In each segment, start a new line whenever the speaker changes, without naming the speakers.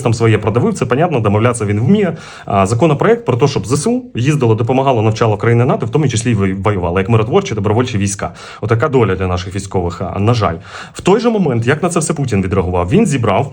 там своє продавив. Це понятно, домовлятися він вміє. Законопроект про те, щоб ЗСУ їздило, допомагало, навчало країни НАТО, в тому числі воювало, як миротворчі добровольчі війська. Отака доля для наших військових. а, На жаль, в той же момент, як на це все Путін відреагував, він зібрав.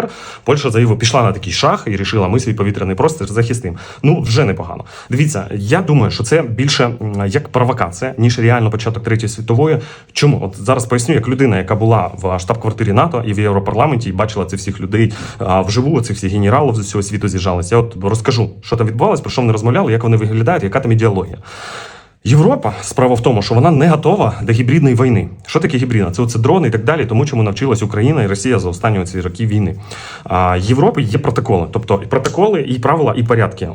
Польща заявила, пішла на такий шаг і рішила, ми свій повітряний простір захистимо. Ну вже непогано. Дивіться, я думаю, що це більше як провокація, ніж реально початок третьої світової. Чому? От зараз поясню, як людина, яка була в штаб-квартирі НАТО і в Європарламенті, і бачила цих всіх людей вживу, цих всіх генералів з усього світу з'їжджалися. Я от розкажу, що там відбувалось, про що вони розмовляли, як вони виглядають, яка там ідеологія. Європа справа в тому, що вона не готова до гібридної війни. Що таке гібридна? Це оце дрони і так далі, тому чому навчилась Україна і Росія за останні ці роки війни. А Європи є протоколи, тобто протоколи, і правила, і порядки